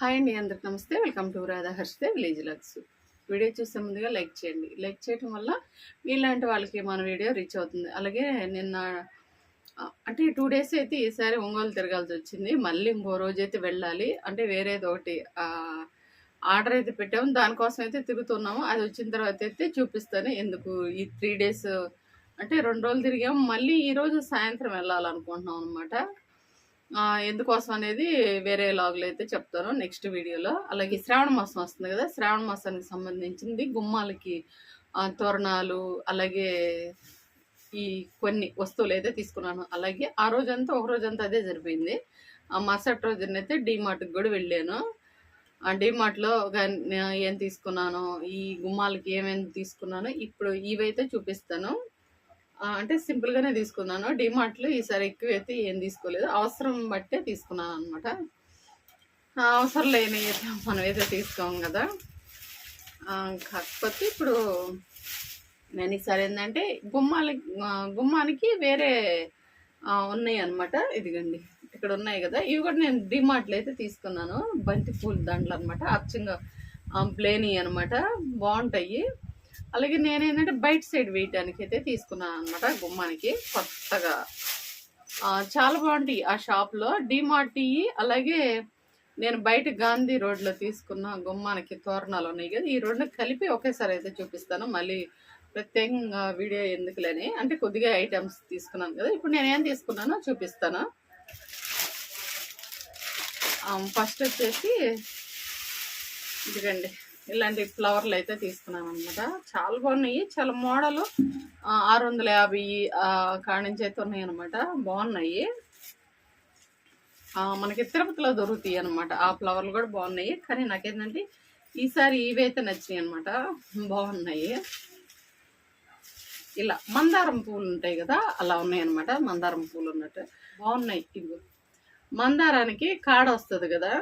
Hi అండి అందరికి నమస్తే. Welcome to Radha Harshitha village looks. Video చూసే ముందుగా లైక్ చేయండి. లైక్ చేయడం వల్ల మీలాంటి వాళ్ళకి మన వీడియో రీచ్ అవుతుంది. అలాగే నిన్న అంటే టూ డేస్ అయితే ఈసారి ఒంగోలు తిరగాల్సి వచ్చింది. మళ్ళీ ఇంకో రోజు అయితే వెళ్ళాలి. అంటే వేరేది ఒకటి ఆర్డర్ అయితే పెట్టాము. దానికోసం అయితే తిరుగుతున్నాము. అది వచ్చిన తర్వాత అయితే చూపిస్తాను ఎందుకు ఈ త్రీ డేస్ అంటే రెండు రోజులు తిరిగాము. మళ్ళీ ఈరోజు సాయంత్రం వెళ్ళాలనుకుంటున్నాం అనమాట ఎందుకోసం అనేది వేరే లాగ్లో అయితే చెప్తాను నెక్స్ట్ వీడియోలో. అలాగే శ్రావణ మాసం వస్తుంది కదా శ్రావణ మాసానికి సంబంధించింది గుమ్మాలకి తోరణాలు అలాగే ఈ కొన్ని వస్తువులు అయితే తీసుకున్నాను. అలాగే ఆ రోజంతా ఒక రోజంతా అదే జరిపోయింది ఆ మరుసటి రోజునైతే డీమార్ట్కి కూడా వెళ్ళాను. ఆ డీమార్ట్లో ఏం తీసుకున్నాను ఈ గుమ్మాలకి ఏమేమి తీసుకున్నాను ఇప్పుడు ఇవైతే చూపిస్తాను. అంటే సింపుల్గానే తీసుకున్నాను. డిమార్ట్లో ఈసారి ఎక్కువ అయితే ఏం తీసుకోలేదు. అవసరం బట్టే తీసుకున్నాను అనమాట అవసరం లేని మనం అయితే తీసుకోం కదా. కాకపోతే ఇప్పుడు నేను ఈసారి ఏంటంటే గుమ్మాలి గుమ్మానికి వేరే ఉన్నాయి అనమాట ఇదిగండి ఇక్కడ ఉన్నాయి కదా. ఇవి కూడా నేను డిమార్ట్లో అయితే తీసుకున్నాను. బంతి పూల దండలు అనమాట అచ్చంగా ప్లేని అనమాట బాగుంటాయి. అలాగే నేనేంటంటే బయట సైడ్ వేయడానికి అయితే తీసుకున్నాను అనమాట గుమ్మానికి కొత్తగా. చాలా బాగుంటాయి ఆ షాప్లో. డిమార్ట్ అలాగే నేను బయట గాంధీ రోడ్లో తీసుకున్న గుమ్మానికి తోరణాలు ఉన్నాయి కదా ఈ రెండు కలిపి ఒకేసారి అయితే చూపిస్తాను. మళ్ళీ ప్రత్యేకంగా వీడియో ఎందుకులేని అంటే కొద్దిగా ఐటమ్స్ తీసుకున్నాను కదా ఇప్పుడు నేను ఏం తీసుకున్నానో చూపిస్తాను. ఫస్ట్ వచ్చేసి ఇదిగండి. ఇలాంటి ఫ్లవర్లు అయితే తీసుకున్నాను అనమాట చాలా బాగున్నాయి. చాలా మోడలు ఆరు వందల యాభై కాడ నుంచి అయితే ఉన్నాయి అనమాట బాగున్నాయి మనకి తిరుపతిలో దొరుకుతాయి అనమాట ఆ ఫ్లవర్లు కూడా బాగున్నాయి. కానీ నాకేంటంటే ఈసారి ఇవైతే నచ్చినాయి అనమాట బాగున్నాయి. ఇలా మందారం పూలు ఉంటాయి కదా అలా ఉన్నాయి అనమాట మందారం పూలు ఉన్నట్టు. బాగున్నాయి. ఇదిగో. మందారానికి కాడ వస్తుంది కదా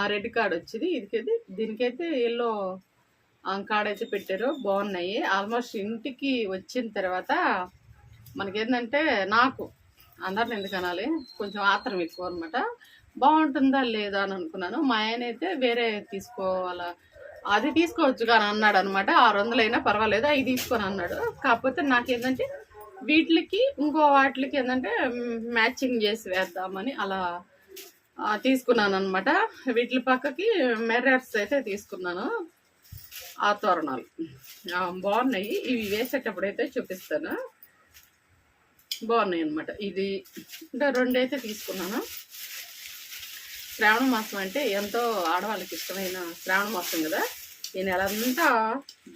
ఆ రెడ్ కార్డ్ వచ్చింది. ఇదికైతే దీనికైతే ఎల్లో కాడ అయితే పెట్టారు. బాగున్నాయి. ఆల్మోస్ట్ ఇంటికి వచ్చిన తర్వాత మనకేంటంటే నాకు అందరిని ఎందుకు అనాలి? కొంచెం ఆత్రం ఎక్కువ అనమాట బాగుంటుందా లేదా అని అనుకున్నాను. మా ఆయన అయితే వేరే తీసుకోవాలా అది తీసుకోవచ్చు కానీ అన్నాడు అనమాట ఆరు వందలైనా పర్వాలేదు అవి తీసుకొని అన్నాడు. కాకపోతే నాకేంటంటే వీటికి ఇంకో వాటికి ఏంటంటే మ్యాచింగ్ చేసి వేద్దామని అలా తీసుకున్నాను అనమాట వీటి పక్కకి మెర్రర్స్ అయితే తీసుకున్నాను. ఆ తోరణాలు. బాగున్నాయి. ఇవి వేసేటప్పుడు అయితే చూపిస్తాను. బాగున్నాయి అనమాట ఇది ఇంకా రెండు అయితే తీసుకున్నాను. శ్రావణ మాసం అంటే ఎంతో ఆడవాళ్ళకి ఇష్టమైన శ్రావణ మాసం కదా. ఈ నెల అంతా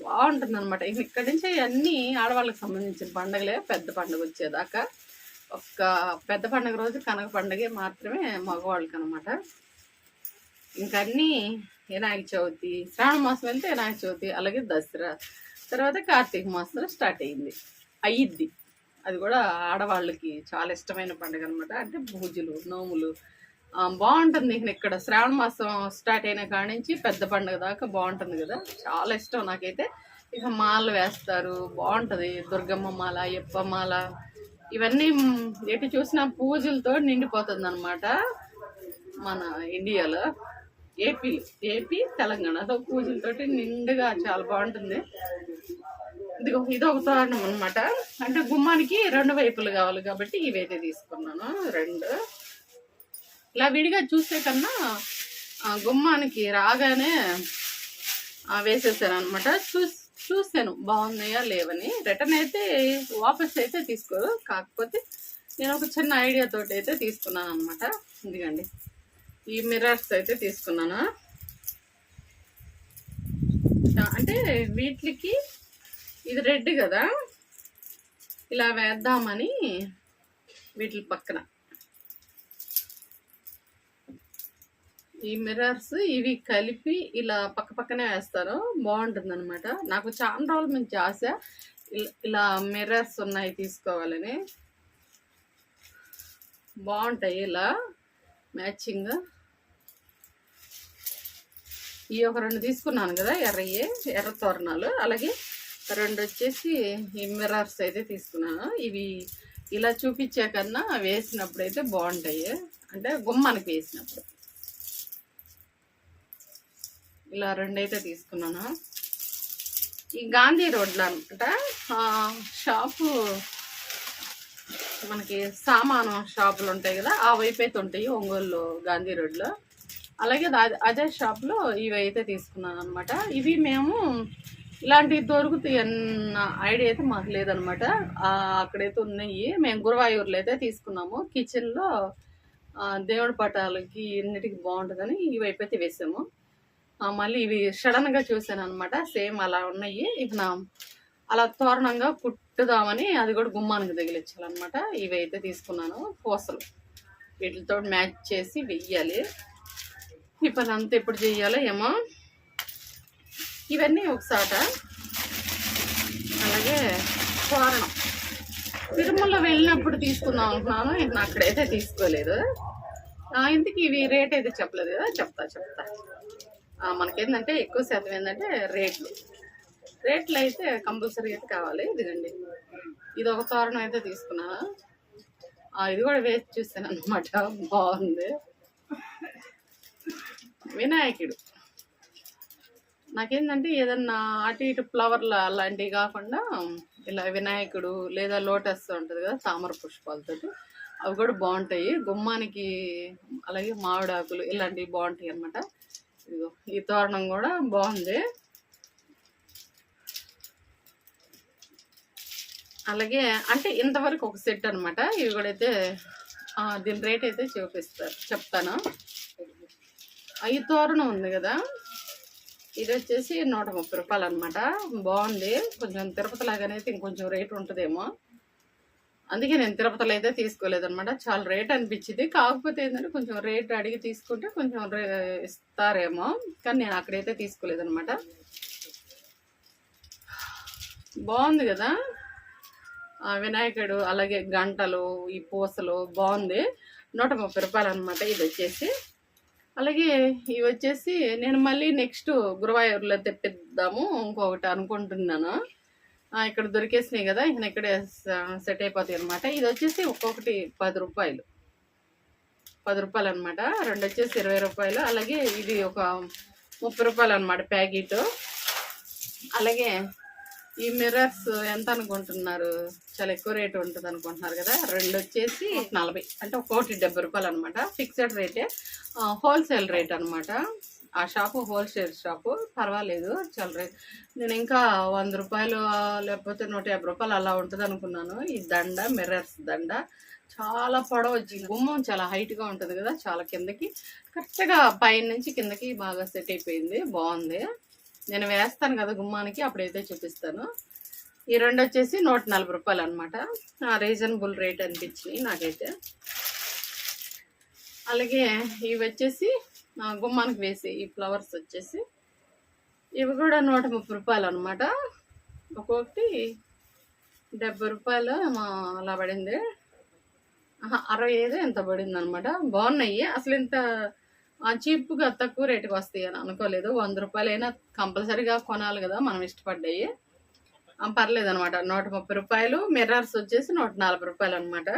బాగుంటుంది అనమాట ఇక్కడి నుంచి అన్ని ఆడవాళ్ళకి సంబంధించిన పండగలే పెద్ద పండుగ వచ్చేదాకా. ఒక్క పెద్ద పండుగ రోజు కనక పండుగ మాత్రమే మగవాళ్ళకి అనమాట ఇంకన్నీ వినాయక చవితి శ్రావణ మాసం వెళ్తే వినాయక చవితి అలాగే దసరా. తర్వాత కార్తీక మాసం స్టార్ట్ అయ్యింది అయ్యిద్ది అది కూడా ఆడవాళ్ళకి చాలా ఇష్టమైన పండుగ అనమాట అంటే పూజలు నోములు బాగుంటుంది. నేను ఇక్కడ శ్రావణ మాసం స్టార్ట్ అయిన కాడ నుంచి పెద్ద పండుగ దాకా బాగుంటుంది కదా. చాలా ఇష్టం నాకైతే. ఇక మాలలు వేస్తారు. బాగుంటుంది. దుర్గమ్మ మాల అయ్యప్ప మాల. ఇవన్నీ ఎటు చూసినా పూజలతో నిండిపోతుంది అనమాట మన ఇండియాలో. ఏపీ ఏపీ తెలంగాణతో పూజలతోటి నిండుగా చాలా బాగుంటుంది. ఇదిగో ఇది ఒక తోరణం అనమాట అంటే గుమ్మానికి రెండు వైపులు కావాలి కాబట్టి ఇవైతే తీసుకున్నాను. రెండు. ఇలా విడిగా చూసే కన్నా గుమ్మానికి రాగానే వేసేసాను అనమాట చూస్ చూసాను బాగున్నాయా లేవని. రిటర్న్ అయితే వాపస్ అయితే తీసుకోరు. కాకపోతే నేను ఒక చిన్న ఐడియా తోటి అయితే తీసుకున్నాను అనమాట ఇదిగండి. ఈ మిర్రర్స్ అయితే తీసుకున్నాను. అంటే వీటికి ఇది రెడ్ కదా. ఇలా వేద్దామని వీటి పక్కన. ఈ మిర్రర్స్ ఇవి కలిపి ఇలా పక్క పక్కనే వేస్తారు. బాగుంటుంది అనమాట నాకు చాలా రోజుల నుంచి ఆశ ఇలా మిర్రర్స్ ఉన్నాయి తీసుకోవాలని. బాగుంటాయి ఇలా. మ్యాచింగ్. ఈ ఒక రెండు తీసుకున్నాను కదా ఎర్రయ్యి ఎర్ర తోరణాలు. అలాగే రెండు వచ్చేసి ఈ మిర్రర్స్ అయితే తీసుకున్నాను. ఇవి ఇలా చూపించే కన్నా వేసినప్పుడు అయితే బాగుంటాయి. అంటే గుమ్మానికి వేసినప్పుడు. ఇలా రెండైతే తీసుకున్నాను? ఈ గాంధీ రోడ్లో అనమాట షాపు మనకి సామాను షాపులు ఉంటాయి కదా ఆ వైపు అయితే ఉంటాయి ఒంగోలు గాంధీ రోడ్లో. అలాగే అదే షాప్లో ఇవి అయితే తీసుకున్నాను అనమాట ఇవి మేము ఇలాంటివి దొరుకుతాయి అన్న ఐడియా అయితే మాకు లేదనమాట అక్కడైతే ఉన్నాయి. మేము గురువాయూర్లో అయితే తీసుకున్నాము. కిచెన్లో దేవుడి పటాలకి ఎన్నిటికి బాగుంటుందని ఈ వైపు అయితే వేసాము. మళ్ళీ ఇవి సడన్గా చూసాను అనమాట సేమ్ అలా ఉన్నాయి. ఇక నా అలా తోరణంగా కుట్టుదామని అది కూడా గుమ్మానికి తగిలించాలన్నమాట. ఇవి అయితే తీసుకున్నాను. పూసలు. వీటితో మ్యాచ్ చేసి వెయ్యాలి. ఈ పని అంతా ఎప్పుడు చెయ్యాలో ఏమో. ఇవన్నీ ఒకసాట అలాగే తోరణం. తిరుమల వెళ్ళినప్పుడు తీసుకుందాం అనుకున్నాను. ఇంకా అక్కడైతే తీసుకోలేదు. ఇంతకీ ఇవి రేట్ అయితే చెప్పలేదు కదా? చెప్తా చెప్తా. మనకేంటంటే ఎక్కువ శాతం ఏంటంటే రేట్లు. రేట్లు అయితే కంపల్సరీ అయితే కావాలి. ఇదిగండి. ఇది ఒక తోరణం అయితే తీసుకున్నా ఇది కూడా వేసి చూస్తాను అనమాట బాగుంది. వినాయకుడు. నాకేంటంటే ఏదన్నా అటు ఇటు ఫ్లవర్లు అలాంటివి కాకుండా ఇలా వినాయకుడు లేదా లోటస్ ఉంటుంది కదా తామర పుష్పాలతో అవి కూడా బాగుంటాయి. గుమ్మానికి అలాగే మామిడాకులు ఇలాంటివి బాగుంటాయి అన్నమాట. ఇదిగో ఈ తోరణం కూడా బాగుంది. అలాగే అంటే ఇంతవరకు ఒక సెట్ అనమాట ఇవి కూడా అయితే దీని రేట్ అయితే చూపిస్తారు చెప్తాను. ఈ తోరణం ఉంది కదా ఇది వచ్చేసి నూట ముప్పై రూపాయలు అనమాట బాగుంది. కొంచెం తిరుపతిలాగా అయితే ఇంకొంచెం రేట్ ఉంటుందేమో. అందుకే నేను తిరుపతిలో అయితే తీసుకోలేదనమాట చాలా రేట్ అనిపించింది. కాకపోతే ఏంటంటే కొంచెం రేట్ అడిగి తీసుకుంటే కొంచెం రే ఇస్తారేమో. కానీ నేను అక్కడైతే తీసుకోలేదనమాట బాగుంది కదా? ఆ వినాయకుడు అలాగే గంటలు ఈ పూసలు బాగుంది. నూట ముప్పై రూపాయలు అనమాట ఇది వచ్చేసి. అలాగే ఇవి వచ్చేసి నేను మళ్ళీ నెక్స్ట్ గురువాయూర్లో తెప్పిద్దాము. ఇంకొకటి అనుకుంటున్నాను. ఇక్కడ దొరికేసినాయి కదా ఇక ఇక్కడే సెట్ అయిపోతాయి అనమాట ఇది వచ్చేసి ఒక్కొక్కటి పది రూపాయలు. పది రూపాయలు అనమాట రెండు వచ్చేసి ఇరవై రూపాయలు. అలాగే ఇది ఒక ముప్పై రూపాయలు అనమాట ప్యాకెట్. అలాగే ఈ మిర్రర్స్ ఎంత అనుకుంటున్నారు? చాలా ఎక్కువ రేట్ ఉంటుంది అనుకుంటున్నారు కదా. రెండు వచ్చేసి నలభై. అంటే ఒక్కోటి డెబ్బై రూపాయలు అనమాట ఫిక్స్డ్ రేటే. హోల్సేల్ రేట్ అనమాట ఆ షాపు హోల్సేల్ షాపు. పర్వాలేదు చాలా రేట్ నేను ఇంకా వంద రూపాయలు లేకపోతే నూట యాభై రూపాయలు అలా ఉంటుంది అనుకున్నాను. ఈ దండ మిర్రర్స్ దండ చాలా పొడవు గుమ్మం చాలా హైట్గా ఉంటుంది కదా చాలా కిందకి. కరెక్ట్గా పైన నుంచి కిందకి బాగా సెట్ అయిపోయింది బాగుంది. నేను వేస్తాను కదా గుమ్మానికి అప్పుడైతే చూపిస్తాను. ఈ రెండు వచ్చేసి నూట నలభై రూపాయలు అనమాట రీజనబుల్ రేట్ అనిపించినాయి నాకైతే. అలాగే ఇవి వచ్చేసి గుమ్మానికి వేసి ఈ ఫ్లవర్స్ వచ్చేసి ఇవి కూడా నూట ముప్పై రూపాయలు అనమాట ఒక్కొక్కటి డెబ్బై రూపాయలు అలా పడింది. అరవై ఐదు ఎంత పడింది అనమాట బాగున్నాయి. అసలు ఇంత చీప్గా తక్కువ రేటుకి వస్తాయి అని అనుకోలేదు. వంద రూపాయలైనా కంపల్సరీగా కొనాలి కదా మనం ఇష్టపడ్డాయి. పర్లేదు అనమాట నూట ముప్పై రూపాయలు. మిర్రర్స్ వచ్చేసి నూట నలభై రూపాయలు అనమాట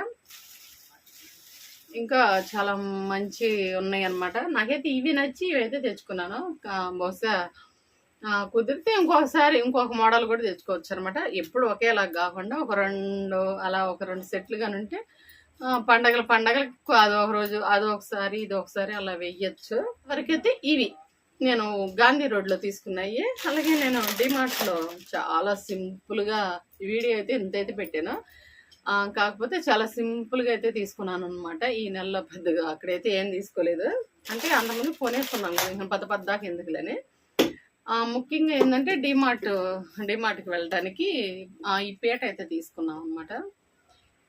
ఇంకా చాలా మంచి ఉన్నాయి అనమాట నాకైతే ఇవి నచ్చి ఇవైతే తెచ్చుకున్నాను. బహుశా కుదిరితే ఇంకొకసారి ఇంకొక మోడల్ కూడా తెచ్చుకోవచ్చు అనమాట ఎప్పుడు ఒకేలా కాకుండా ఒక రెండు అలా ఒక రెండు సెట్లు కానీ ఉంటే పండగల పండగలకు అది ఒక రోజు అది ఒకసారి ఇది ఒకసారి అలా వేయచ్చు వరకైతే ఇవి నేను గాంధీ రోడ్లో తీసుకున్నాయి. అలాగే నేను డిమార్ట్లో చాలా సింపుల్గా వీడియో అయితే ఇంత అయితే పెట్టాను. కాకపోతే చాలా సింపుల్గా అయితే తీసుకున్నాను అనమాట ఈ నెలలో పెద్దగా అక్కడైతే ఏం తీసుకోలేదు. అంటే అంతకుముందు కొనేసుకున్నాం కదా ఇంకా పద్ద ఎందుకులని. ముఖ్యంగా ఏంటంటే డిమార్ట్ డిమార్ట్కి వెళ్ళడానికి ఈ పీట అయితే తీసుకున్నాం అనమాట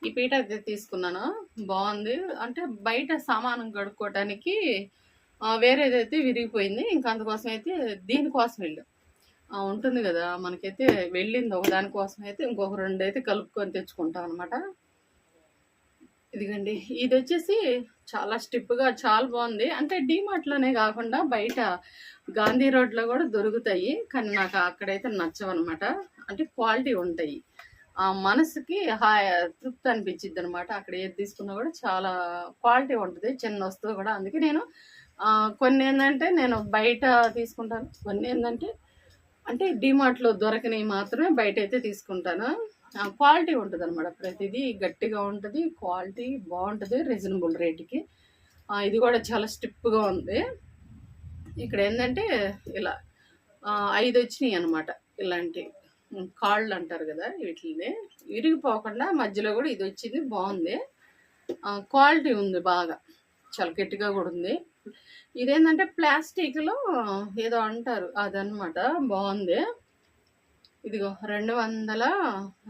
ఈ పీట అయితే తీసుకున్నాను. బాగుంది. అంటే బయట సామానం కడుక్కోవడానికి వేరేదైతే విరిగిపోయింది. ఇంకా అందుకోసం అయితే దీనికోసం వెళ్ళాం ఉంటుంది కదా. మనకైతే వెళ్ళింది ఒక దానికోసం అయితే ఇంకొక రెండు అయితే కలుపుకొని తెచ్చుకుంటాం అనమాట ఇదిగండి ఇది వచ్చేసి చాలా స్టిప్గా చాలా బాగుంది. అంటే డీమార్ట్లోనే కాకుండా బయట గాంధీ రోడ్లో కూడా దొరుకుతాయి. కానీ నాకు అక్కడైతే నచ్చవన్నమాట. అంటే క్వాలిటీ ఉంటాయి. ఆ మనసుకి హాయ్ తృప్తి అనిపించింది అనమాట అక్కడ ఏది తీసుకున్నా కూడా చాలా క్వాలిటీ ఉంటుంది. చిన్న వస్తువు కూడా. అందుకే నేను కొన్ని ఏంటంటే నేను బయట తీసుకుంటాను. కొన్ని ఏంటంటే అంటే డిమార్ట్లో దొరకనివి మాత్రమే బయట అయితే తీసుకుంటాను క్వాలిటీ ఉంటుంది అనమాట ప్రతిదీ. గట్టిగా ఉంటుంది క్వాలిటీ బాగుంటుంది రీజనబుల్ రేటుకి. ఇది కూడా చాలా స్టిప్గా ఉంది. ఇక్కడ ఏంటంటే ఇలా ఐదు వచ్చినాయి అనమాట ఇలాంటి కాళ్ళు అంటారు కదా వీటిని విరిగిపోకుండా మధ్యలో కూడా ఇది వచ్చింది బాగుంది. క్వాలిటీ ఉంది బాగా. చాలా గట్టిగా కూడా ఉంది. ఇదేంటంటే ప్లాస్టిక్లో ఏదో అంటారు అదనమాట బాగుంది ఇదిగో రెండు వందల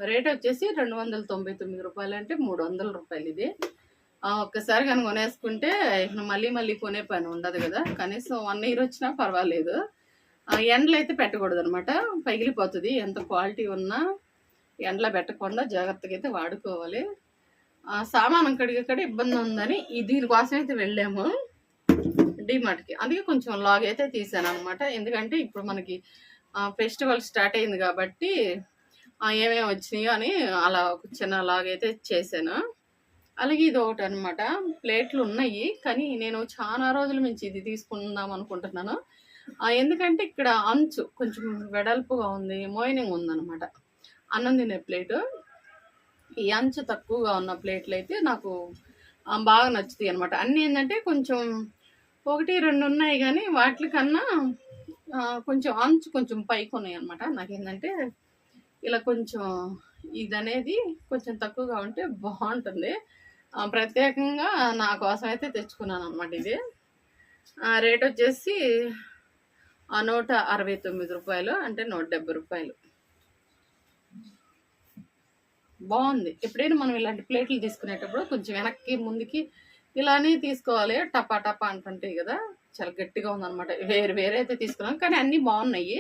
రేట్ వచ్చేసి రెండు వందల తొంభై తొమ్మిది రూపాయలు అంటే మూడు వందల రూపాయలు ఇది. ఒక్కసారి కానీ కొనేసుకుంటే మళ్ళీ మళ్ళీ కొనే పని ఉండదు కదా. కనీసం వన్ ఇయర్ వచ్చినా పర్వాలేదు. ఎండలు అయితే పెట్టకూడదు అనమాట పగిలిపోతుంది. ఎంత క్వాలిటీ ఉన్నా ఎండలో పెట్టకుండా జాగ్రత్తగా అయితే వాడుకోవాలి. ఆ, సామాను కడిగక్కడ ఇబ్బంది ఉందని దీనికోసం అయితే వెళ్ళాము. డిమార్ట్కి అందుకే కొంచెం లాగ్ అయితే తీసాను అనమాట ఎందుకంటే ఇప్పుడు మనకి ఫెస్టివల్ స్టార్ట్ అయింది కాబట్టి ఏమేమి వచ్చినాయో అని అలా ఒక చిన్న లాగ్ అయితే చేశాను. అలాగే ఇది ఒకటి అనమాట ప్లేట్లు ఉన్నాయి కానీ నేను చాలా రోజుల నుంచి ఇది తీసుకుందాం అనుకుంటున్నాను. ఎందుకంటే ఇక్కడ అంచు కొంచెం వెడల్పుగా ఉంది మోయినింగ్ ఉందన్నమాట. అన్నం తినే ప్లేటు ఈ అంచు తక్కువగా ఉన్న ప్లేట్లు అయితే నాకు బాగా నచ్చుతాయి అనమాట అన్నీ ఏంటంటే కొంచెం ఒకటి రెండు ఉన్నాయి కానీ వాటికన్నా కొంచెం అంచు కొంచెం పైకి ఉన్నాయి అనమాట నాకేంటంటే ఇలా కొంచెం ఇది అనేది కొంచెం తక్కువగా ఉంటే బాగుంటుంది. ప్రత్యేకంగా నా కోసం అయితే తెచ్చుకున్నాను అనమాట ఇది. రేట్ వచ్చేసి ఆ, నూట అరవై తొమ్మిది రూపాయలు అంటే నూట డెబ్బై రూపాయలు. బాగుంది. ఎప్పుడైనా మనం ఇలాంటి ప్లేట్లు తీసుకునేటప్పుడు కొంచెం వెనక్కి ముందుకి ఇలానే తీసుకోవాలి. టపా టపా అంటుంటాయి కదా చాలా గట్టిగా ఉందన్నమాట. వేరు వేరే అయితే తీసుకున్నాం. కానీ అన్నీ బాగున్నాయి.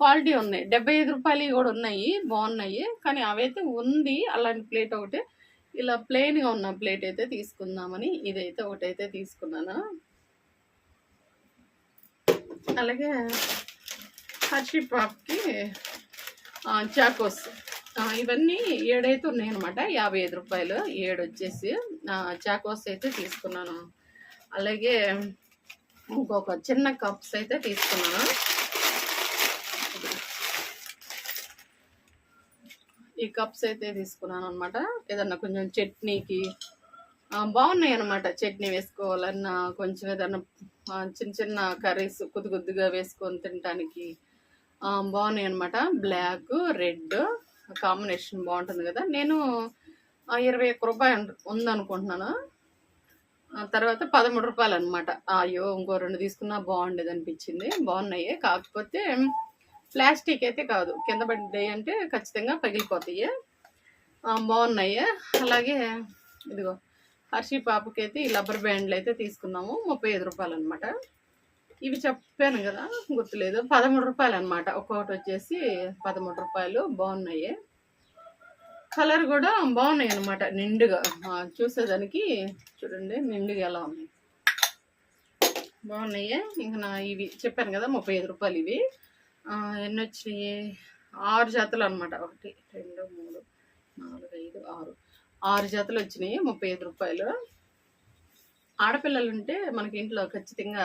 క్వాలిటీ ఉన్నాయి. డెబ్బై ఐదు రూపాయలు కూడా ఉన్నాయి. బాగున్నాయి. కానీ అవైతే ఉంది. అలాంటి ప్లేట్ ఒకటి. ఇలా ప్లెయిన్గా ఉన్న ప్లేట్ అయితే తీసుకుందామని ఇదైతే ఒకటైతే తీసుకున్నాను. అలాగే హర్షి పాప్కి చాకోస్. ఇవన్నీ ఏడైతే ఉన్నాయన్నమాట యాభై ఐదు రూపాయలు ఏడు వచ్చేసి. చాకోస్ అయితే తీసుకున్నాను. అలాగే ఇంకొక చిన్న కప్స్ అయితే తీసుకున్నాను. ఈ కప్స్ అయితే తీసుకున్నాను అనమాట ఏదన్నా కొంచెం చట్నీకి బాగున్నాయి అనమాట చట్నీ వేసుకోవాలన్నా కొంచెం ఏదన్నా చిన్న చిన్న కర్రీస్ కొద్ది కొద్దిగా వేసుకొని తినడానికి బాగున్నాయి అనమాట బ్లాక్ రెడ్ కాంబినేషన్ బాగుంటుంది కదా. నేను ఇరవై ఒక్క రూపాయలు ఉందనుకుంటున్నాను. తర్వాత పదమూడు రూపాయలు అనమాట అయ్యో ఇంకో రెండు తీసుకున్నా బాగుండేది అనిపించింది. బాగున్నాయి. కాకపోతే ప్లాస్టిక్ అయితే కాదు. కింద పడ్డాయి అంటే ఖచ్చితంగా పగిలిపోతాయి. బాగున్నాయి. అలాగే ఇదిగో హర్షి పాపకి అయితే ఈ రబ్బర్ బ్యాండ్లు అయితే తీసుకున్నాము. ముప్పై ఐదు రూపాయలు అనమాట ఇవి చెప్పాను కదా గుర్తులేదు. పదమూడు రూపాయలు అనమాట ఒక్కొక్కటి వచ్చేసి పదమూడు రూపాయలు. బాగున్నాయి. కలర్ కూడా బాగున్నాయి అనమాట నిండుగా. చూసేదానికి చూడండి నిండుగా ఎలా ఉన్నాయి. బాగున్నాయి. ఇంకా నా ఇవి చెప్పాను కదా ముప్పై ఐదు రూపాయలు ఇవి. ఎన్ని వచ్చినాయి? ఆరు జతలు అనమాట ఒకటి రెండు మూడు నాలుగు ఐదు ఆరు. ఆరు జతలు వచ్చినాయి ముప్పై ఐదు రూపాయలు. ఆడపిల్లలు ఉంటే మనకి ఇంట్లో ఖచ్చితంగా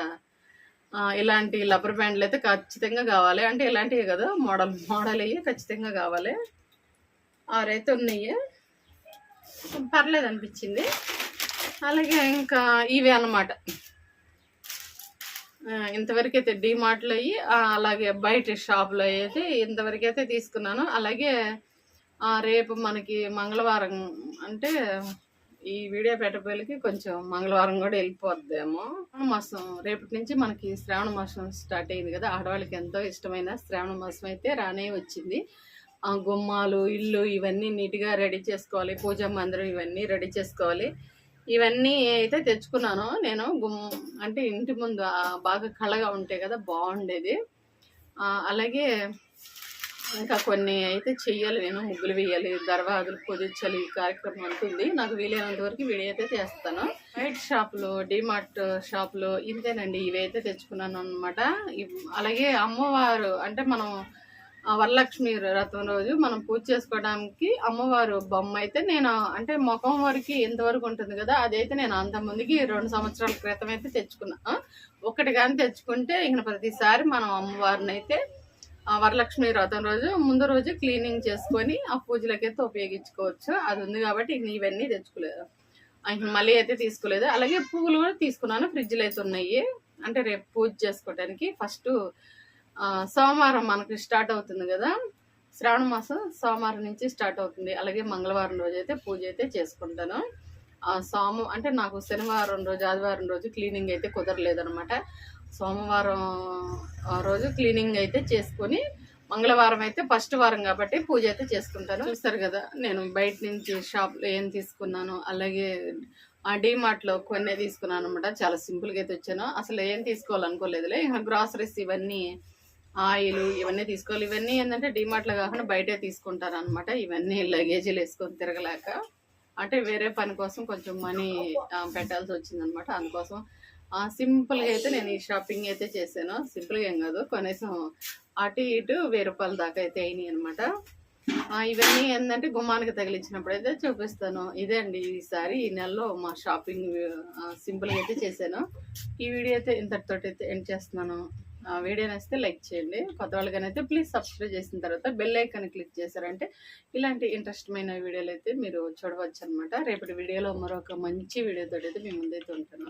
ఇలాంటి లబ్బర్ బ్యాండ్లు అయితే ఖచ్చితంగా కావాలి. అంటే ఇలాంటివి కదా మోడల్ మోడల్ అయ్యి ఖచ్చితంగా కావాలి. ఆరైతే ఉన్నాయి. పర్లేదు అనిపించింది. అలాగే ఇంకా ఇవి అన్నమాట. ఇంతవరకు అయితే డిమార్ట్లో అయ్యి అలాగే బయట షాప్లో అయితే ఇంతవరకు అయితే తీసుకున్నాను. అలాగే ఆ, రేపు మనకి మంగళవారం అంటే ఈ వీడియో పెట్టబోయేకి కొంచెం మంగళవారం కూడా వెళ్ళిపోద్దేమో. మాసం రేపటి నుంచి మనకి శ్రావణ మాసం స్టార్ట్ అయింది కదా. ఆడవాళ్ళకి ఎంతో ఇష్టమైన శ్రావణ మాసం అయితే రానే వచ్చింది. ఆ గుమ్మాలు ఇల్లు ఇవన్నీ నీట్గా రెడీ చేసుకోవాలి. పూజా మందిరం ఇవన్నీ రెడీ చేసుకోవాలి. ఇవన్నీ అయితే తెచ్చుకున్నాను. నేను గుమ్ అంటే ఇంటి ముందు బాగా కళగా ఉంటాయి కదా బాగుండేది. అలాగే ఇంకా కొన్ని అయితే చెయ్యాలి నేను ముగ్గులు వేయాలి దర్వాజులు పొదించాలి ఈ కార్యక్రమం ఉంటుంది నాకు వీలైనంత వరకు వీడియో అయితే చేస్తాను. బయట షాప్లో డిమార్ట్ షాప్లో ఇంతేనండి ఇవైతే తెచ్చుకున్నాను అనమాట అలాగే అమ్మవారు అంటే మనం వరలక్ష్మి రథం రోజు మనం పూజ చేసుకోవడానికి అమ్మవారు బొమ్మ అయితే నేను అంటే ముఖం వరకు ఎంతవరకు ఉంటుంది కదా అదైతే నేను అంతమందికి రెండు సంవత్సరాల క్రితం అయితే తెచ్చుకున్నా. ఒకటి కానీ తెచ్చుకుంటే ఇంక ప్రతిసారి మనం అమ్మవారిని అయితే వరలక్ష్మి వ్రతం రోజు ముందు రోజు క్లీనింగ్ చేసుకొని ఆ పూజలకైతే ఉపయోగించుకోవచ్చు. అది ఉంది కాబట్టి ఇవన్నీ తెచ్చుకోలేదు. మళ్ళీ అయితే తీసుకోలేదు. అలాగే పువ్వులు కూడా తీసుకున్నాను. ఫ్రిడ్జ్లో అయితే ఉన్నాయి. అంటే రేపు పూజ చేసుకోవడానికి ఫస్ట్ సోమవారం మనకి స్టార్ట్ అవుతుంది కదా. శ్రావణ మాసం సోమవారం నుంచి స్టార్ట్ అవుతుంది. అలాగే మంగళవారం రోజు అయితే పూజ అయితే చేసుకుంటాను. సోమ అంటే నాకు శనివారం రోజు ఆదివారం రోజు క్లీనింగ్ అయితే కుదరలేదనమాట సోమవారం ఆ రోజు క్లీనింగ్ అయితే చేసుకొని మంగళవారం అయితే ఫస్ట్ వారం కాబట్టి పూజ అయితే చేసుకుంటాను. చూస్తారు కదా నేను బయట నుంచి షాప్లో ఏం తీసుకున్నాను అలాగే ఆ డీమార్ట్లో కొన్ని తీసుకున్నాను అనమాట చాలా సింపుల్గా అయితే వచ్చాను. అసలు ఏం తీసుకోవాలనుకోలేదులే. ఇంకా గ్రాసరీస్ ఇవన్నీ ఆయిల్ ఇవన్నీ తీసుకోవాలి. ఇవన్నీ ఏంటంటే డీమార్ట్లో కాకుండా బయటే తీసుకుంటారు అనమాట ఇవన్నీ లగేజీలు వేసుకొని తిరగలేక. అంటే వేరే పని కోసం కొంచెం మనీ పెట్టాల్సి వచ్చిందనమాట. అందుకోసం సింపుల్గా అయితే నేను ఈ షాపింగ్ అయితే చేశాను. సింపుల్గా ఏం కాదు కనీసం అటు ఇటు వెయ్యి రూపాయల దాకా అయితే అయినాయి అనమాట. ఇవన్నీ ఏంటంటే గుమ్మానికి తగిలించినప్పుడు అయితే చూపిస్తాను. ఇదే అండి ఈసారి ఈ నెలలో మా షాపింగ్ సింపుల్గా అయితే చేశాను. ఈ వీడియో అయితే ఇంతటితో అయితే ఎండ్ చేస్తున్నాను. వీడియో నచ్చితే లైక్ చేయండి. కొత్త వాళ్ళకనైతే ప్లీజ్ సబ్స్క్రైబ్ చేసిన తర్వాత బెల్ ఐకాన్ క్లిక్ చేశారంటే ఇలాంటి ఇంట్రెస్ట్మైన వీడియోలు అయితే మీరు చూడవచ్చు అనమాట రేపటి వీడియోలో మరొక మంచి వీడియోతో అయితే మీ ముందైతే ఉంటాను.